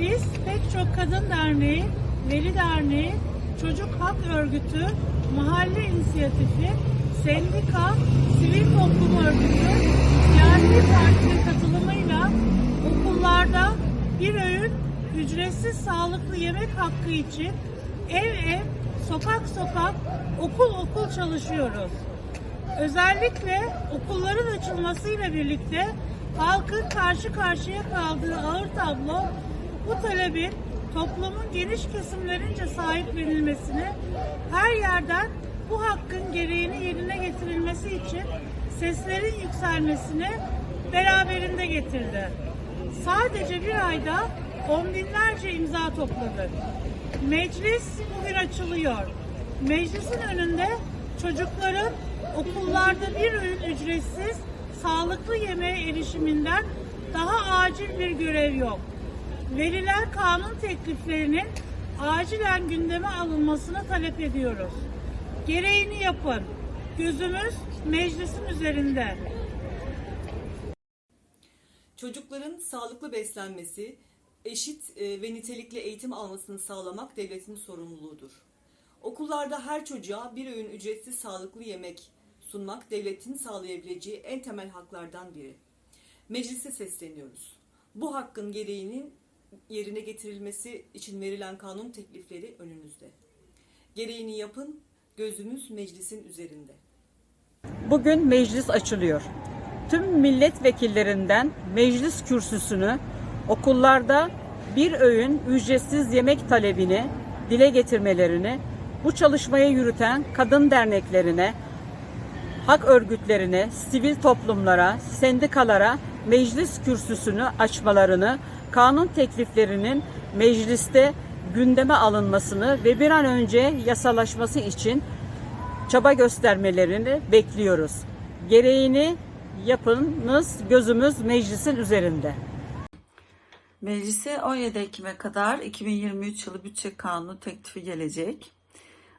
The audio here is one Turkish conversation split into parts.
Biz pek çok kadın derneği, veli derneği, çocuk hak örgütü, mahalle inisiyatifi, sendika, sivil toplum örgütü, siyasi partinin katılımıyla okullarda bir öğün ücretsiz sağlıklı yemek hakkı için ev ev, sokak sokak, okul okul çalışıyoruz. Özellikle okulların açılmasıyla birlikte halkın karşı karşıya kaldığı ağır tablo bu talebin toplumun geniş kesimlerince sahiplenilmesini her yerden bu hakkın gereğini yerine getirilmesi için seslerin yükselmesini beraberinde getirdi. Sadece bir ayda on binlerce imza topladık. Meclis bugün açılıyor. Meclisin önünde çocukların okullarda bir öğün ücretsiz sağlıklı yemeğe erişiminden daha acil bir görev yok. Verilen kanun tekliflerinin acilen gündeme alınmasını talep ediyoruz. Gereğini yapın. Gözümüz meclisin üzerinde. Çocukların sağlıklı beslenmesi, eşit e, ve nitelikli eğitim almasını sağlamak devletin sorumluluğudur. Okullarda her çocuğa bir öğün ücretsiz sağlıklı yemek sunmak devletin sağlayabileceği en temel haklardan biri. Meclise sesleniyoruz. Bu hakkın gereğinin yerine getirilmesi için verilen kanun teklifleri önünüzde. Gereğini yapın, gözümüz meclisin üzerinde. Bugün meclis açılıyor. Tüm milletvekillerinden meclis kürsüsünü okullarda bir öğün ücretsiz yemek talebini dile getirmelerini, bu çalışmayı yürüten kadın derneklerine, hak örgütlerine, sivil toplumlara, sendikalara meclis kürsüsünü açmalarını, kanun tekliflerinin mecliste gündeme alınmasını ve bir an önce yasalaşması için çaba göstermelerini bekliyoruz. Gereğini yapınız, gözümüz meclisin üzerinde. Meclise 17 Ekim'e kadar 2023 yılı bütçe kanunu teklifi gelecek.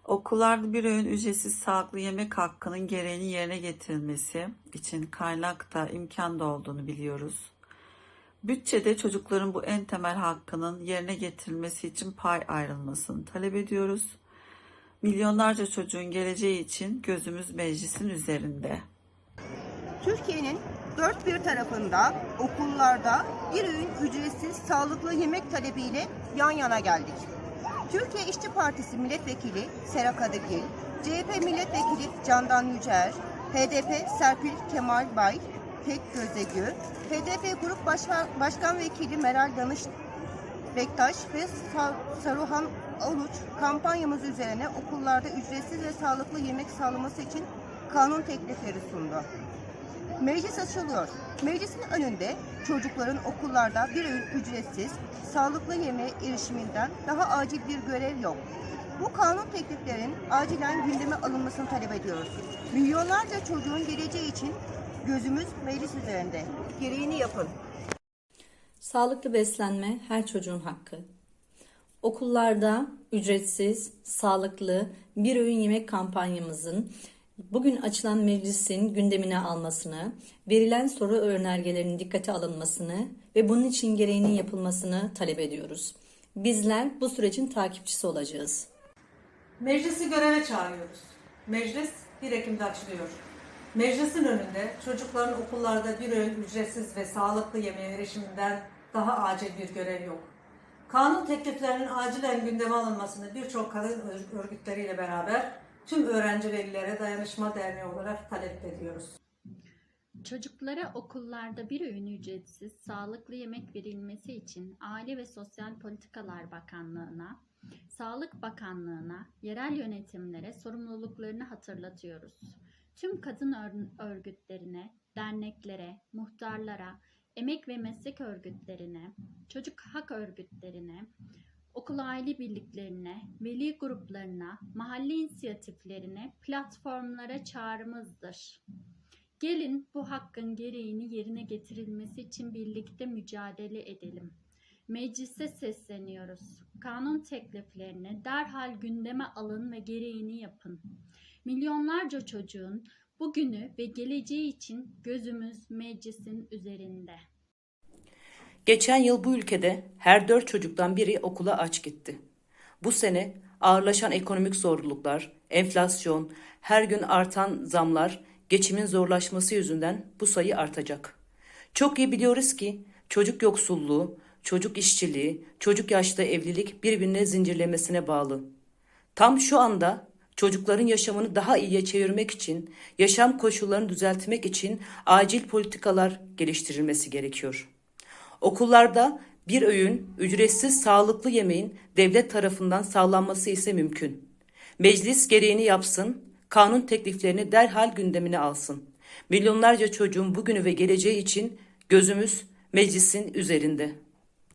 Okullarda bir öğün ücretsiz sağlıklı yemek hakkının gereğinin yerine getirilmesi için kaynakta imkan da olduğunu biliyoruz. Bütçede çocukların bu en temel hakkının yerine getirilmesi için pay ayrılmasını talep ediyoruz. Milyonlarca çocuğun geleceği için gözümüz meclisin üzerinde. Türkiye'nin dört bir tarafında okullarda bir öğün ücretsiz sağlıklı yemek talebiyle yan yana geldik. Türkiye İşçi Partisi Milletvekili Serap Kadıgil, CHP Milletvekili Candan Yücel, HDP Serpil Kemal Bay, Tek Gözdegü, HDP Grup Başkan, Başkan Vekili Meral Danış Bektaş ve Sa- Saruhan Oruç kampanyamız üzerine okullarda ücretsiz ve sağlıklı yemek sağlaması için kanun teklifleri sundu. Meclis açılıyor. Meclisin önünde çocukların okullarda bir öğün ücretsiz, sağlıklı yemeğe erişiminden daha acil bir görev yok. Bu kanun tekliflerin acilen gündeme alınmasını talep ediyoruz. Milyonlarca çocuğun geleceği için gözümüz meclis üzerinde. Gereğini yapın. Sağlıklı beslenme her çocuğun hakkı. Okullarda ücretsiz, sağlıklı bir öğün yemek kampanyamızın bugün açılan meclisin gündemine almasını, verilen soru önergelerinin dikkate alınmasını ve bunun için gereğinin yapılmasını talep ediyoruz. Bizler bu sürecin takipçisi olacağız. Meclisi göreve çağırıyoruz. Meclis 1 Ekim'de açılıyor. Meclisin önünde çocukların okullarda bir öğün ücretsiz ve sağlıklı yemeğe erişiminden daha acil bir görev yok. Kanun tekliflerinin acilen gündeme alınmasını birçok kadın ör- örgütleriyle beraber tüm öğrenci velilere dayanışma derneği olarak talep ediyoruz. Çocuklara okullarda bir öğün ücretsiz sağlıklı yemek verilmesi için Aile ve Sosyal Politikalar Bakanlığı'na, Sağlık Bakanlığı'na, yerel yönetimlere sorumluluklarını hatırlatıyoruz. Tüm kadın ör- örgütlerine, derneklere, muhtarlara, emek ve meslek örgütlerine, çocuk hak örgütlerine, okul aile birliklerine, veli gruplarına, mahalle inisiyatiflerine, platformlara çağrımızdır. Gelin bu hakkın gereğini yerine getirilmesi için birlikte mücadele edelim. Meclise sesleniyoruz. Kanun tekliflerini derhal gündeme alın ve gereğini yapın. Milyonlarca çocuğun bugünü ve geleceği için gözümüz meclisin üzerinde. Geçen yıl bu ülkede her dört çocuktan biri okula aç gitti. Bu sene ağırlaşan ekonomik zorluklar, enflasyon, her gün artan zamlar, geçimin zorlaşması yüzünden bu sayı artacak. Çok iyi biliyoruz ki çocuk yoksulluğu, çocuk işçiliği, çocuk yaşta evlilik birbirine zincirlemesine bağlı. Tam şu anda çocukların yaşamını daha iyiye çevirmek için, yaşam koşullarını düzeltmek için acil politikalar geliştirilmesi gerekiyor. Okullarda bir öğün ücretsiz sağlıklı yemeğin devlet tarafından sağlanması ise mümkün. Meclis gereğini yapsın, kanun tekliflerini derhal gündemine alsın. Milyonlarca çocuğun bugünü ve geleceği için gözümüz meclisin üzerinde.